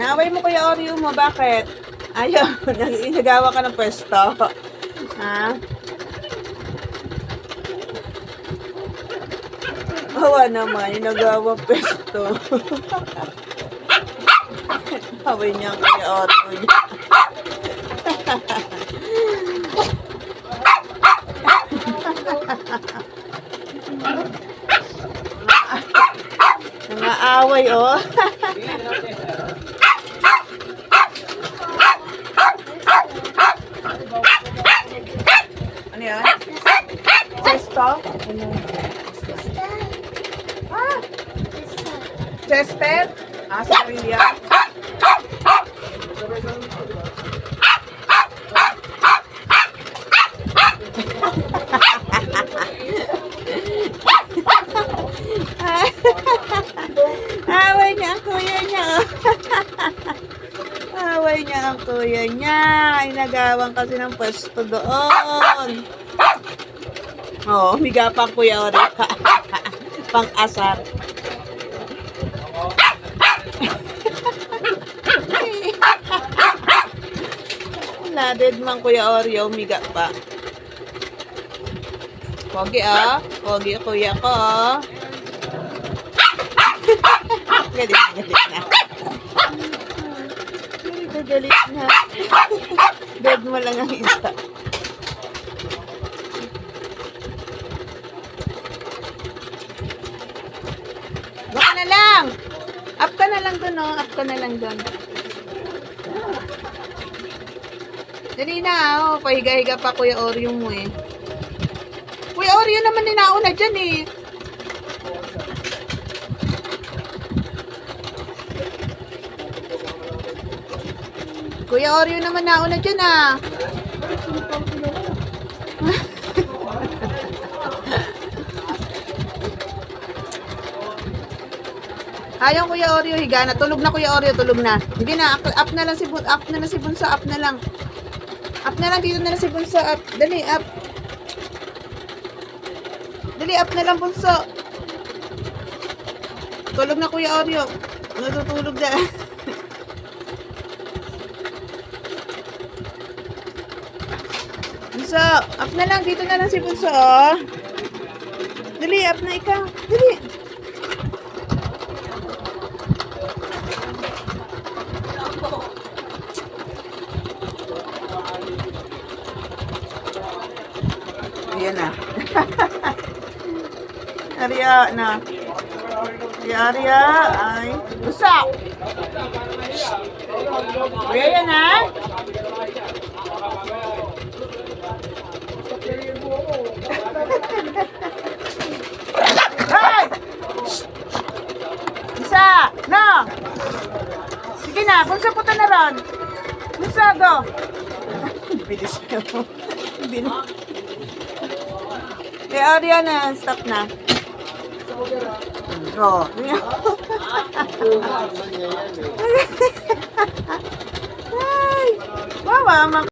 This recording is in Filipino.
Naaway mo kuya Oreo mo, bakit? Ayaw, nag- nagawa ka ng pwesto. Ha? Awa naman, yung nagawa pwesto. Away niya kuya Oreo niya. Mga away, oh. Ano yan? Chesto? Ano? Chester? Ah, sa Korea? Away niya ang kuya niya. oh. Away niya ang kuya niya. Inagawan kasi ng pwesto doon. Oo, oh, humiga pa ang kuya Ori. Pang-asar. Laded man kuya Oreo, humiga pa. Pogi ah. Pogi kuya ko ah. galit na galit na. Galit na. Bed mo lang ang isa. Baka na lang. Up ka na lang dun, oh. Up ka na lang dun. Dali na, oh. Pahiga-higa pa Kuya Oreo mo, eh. Kuya Oreo naman ni nauna dyan, eh. Kuya Oreo naman nauna dyan, ah. Ayaw Kuya Oreo, higa na. Tulog na Kuya Oreo, tulog na. Hindi na, up, na lang si Bun, up na lang si Bunso, up na lang. Up na lang, dito na lang si Bunso, up. Dali, up. Dali, up na lang Bunso. Tulog na Kuya Oreo. Natutulog na. Bunso, up na lang, dito na lang si Bunso, oh. Dali, up na ikaw. Dali. Ayan na. Arya na. Si Arya ay... Busa! Kuya yan ha? Hey! Na! Sige na, bunsa puta na ron. Bunsa, go! Bilis ko. Bilis. Eh, Ariana, stop na. Oo. Ay, wawa,